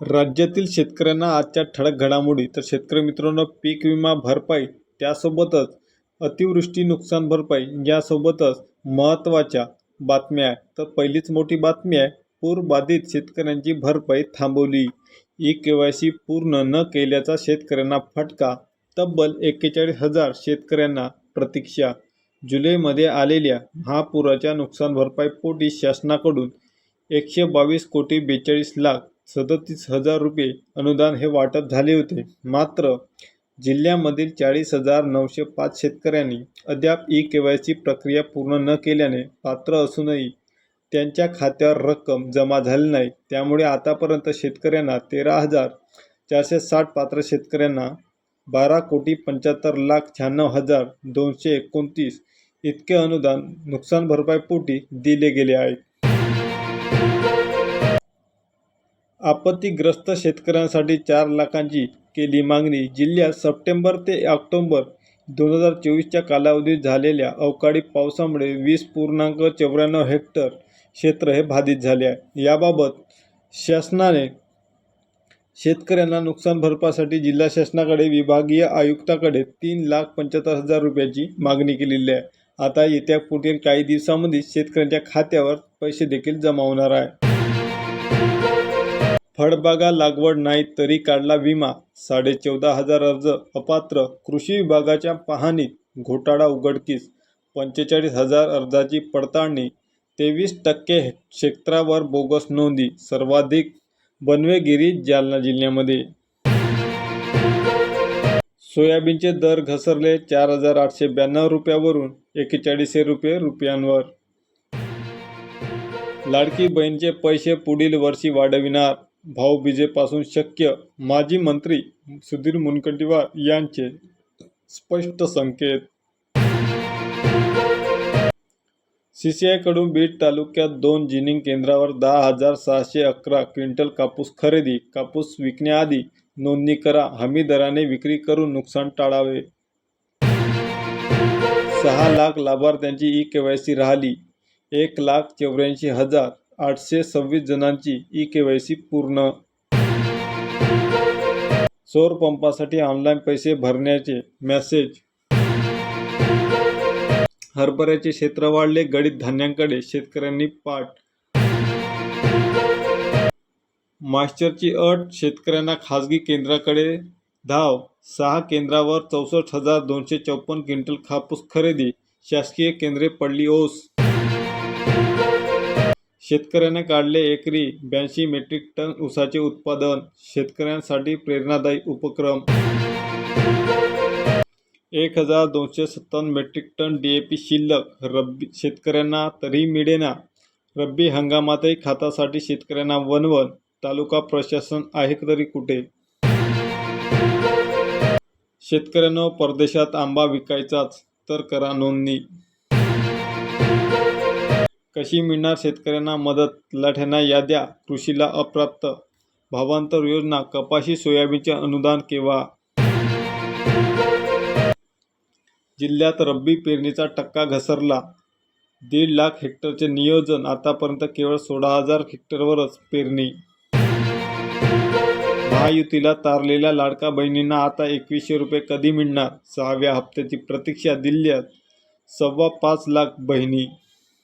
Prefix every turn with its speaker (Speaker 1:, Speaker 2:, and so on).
Speaker 1: राज्यातील शेतकऱ्यांना आजच्या ठळक घडामोडी तर शेतकरी मित्रांनो पीक विमा भरपाई त्यासोबतच अतिवृष्टी नुकसान भरपाई यासोबतच महत्त्वाच्या बातम्या आहे तर पहिलीच मोठी बातमी आहे पूरबाधित शेतकऱ्यांची भरपाई थांबवली. ई के वाय सी पूर्ण न केल्याचा शेतकऱ्यांना फटका तब्बल एक्केचाळीस हजार शेतकऱ्यांना प्रतीक्षा. जुलैमध्ये आलेल्या महापुराच्या नुकसान भरपाईपोटी शासनाकडून एकशे बावीस कोटी बेचाळीस लाख सदतीस हजार रुपये अनुदान हे वाटप झाले होते. मात्र जिल्ह्यामधील चाळीस हजार नऊशे पाच शेतकऱ्यांनी अद्याप ई के वाय सी प्रक्रिया पूर्ण न केल्याने पात्र असूनही त्यांच्या खात्यावर रक्कम जमा झाली नाही. त्यामुळे आतापर्यंत शेतकऱ्यांना तेरा हजार चारशे साठ पात्र शेतकऱ्यांना बारा कोटी पंच्याहत्तर लाख शहाण्णव हजार दोनशे एकोणतीस इतके अनुदान नुकसान भरपाईपोटी दिले गेले आहे. आपत्तीग्रस्त शेतकऱ्यांसाठी चार लाखांची केली मागणी. जिल्ह्यात सप्टेंबर ते ऑक्टोंबर दोन हजार चोवीसच्या कालावधीत झालेल्या अवकाळी पावसामुळे वीस पूर्णांक चौऱ्याण्णव हेक्टर क्षेत्र हे बाधित झाले आहे. याबाबत शासनाने शेतकऱ्यांना नुकसान भरपाईसाठी जिल्हा शासनाकडे विभागीय आयुक्ताकडे तीन लाख पंच्याहत्तर हजार रुपयाची मागणी केलेली आहे. आता येत्या पुढील काही दिवसांमध्ये शेतकऱ्यांच्या खात्यावर पैसे देखील जमा होणार आहे. फळबागा लागवड नाही तरी काढला विमा. साडे चौदा हजार अर्ज अपात्र. कृषी विभागाच्या पाहणीत घोटाळा उघडकीस. पंचेचाळीस हजार अर्जाची पडताळणी. तेवीस टक्के क्षेत्रावर बोगस नोंदी. सर्वाधिक बनवेगिरी जालना जिल्ह्यामध्ये. सोयाबीनचे दर घसरले चार हजार आठशे ब्याण्णव रुपयावरून एक्केचाळीसशे रुपये रुपयांवर. लाडकी बहीणचे पैसे पुढील वर्षी वाढविणार. भाऊबीजेपासून शक्य माजी मंत्री सुधीर मुनगंटीवार यांचे स्पष्ट संकेत. सी सी आयकडून बीड तालुक्यात दोन जिनिंग केंद्रावर दहा हजार सहाशे अकरा क्विंटल कापूस खरेदी कापूस विकण्याआधी नोंदणी करा हमी दराने विक्री करून नुकसान टाळावे. सहा लाख लाभार्थ्यांची ई के वाय सी राहिली एक लाख चौऱ्याऐंशी हजार आठशे सव्वीस जणांची ई के वाय सी पूर्ण. सौर पंपासाठी ऑनलाईन पैसे भरण्याचे मेसेज. हरभऱ्याचे क्षेत्र वाढले गडीत धान्यांकडे शेतकऱ्यांनी पाठ. मास्टरची अट शेतकऱ्यांना खाजगी केंद्राकडे धाव. सहा केंद्रावर चौसष्ट हजार दोनशे चौपन्न क्विंटल कापूस खरेदी. शासकीय केंद्रे पडली ओस. शेतकऱ्याने काढले एकरी ब्याऐंशी मेट्रिक टन ऊसाचे उत्पादन शेतकऱ्यांसाठी प्रेरणादायी उपक्रम. एक हजार दोनशे सत्तावन्न metric ton D A P शिल्लक रब्बी शेतकऱ्यांना तरी मिळेना. रब्बी हंगामातही खातासाठी शेतकऱ्यांना वनवन तालुका प्रशासन आहे तरी कुठे? शेतकऱ्यांनो परदेशात आंबा विकायचाच तर करा नोंदणी. कशी मिळणार शेतकऱ्यांना मदत? लाठ्यांना याद्या? कृषीला अप्राप्त भावांतर योजना? कपाशी सोयाबीनचे अनुदान केव्हा? जिल्ह्यात रब्बी पेरणीचा टक्का घसरला. दीड लाख हेक्टरचे नियोजन आतापर्यंत केवळ सोळा हजार हेक्टरवरच पेरणी. महायुतीला तारलेल्या लाडका बहिणींना आता एकवीसशे रुपये कधी मिळणार? सहाव्या हप्त्याची प्रतीक्षा दिल्ल्यात सव्वा पाच लाख बहिणी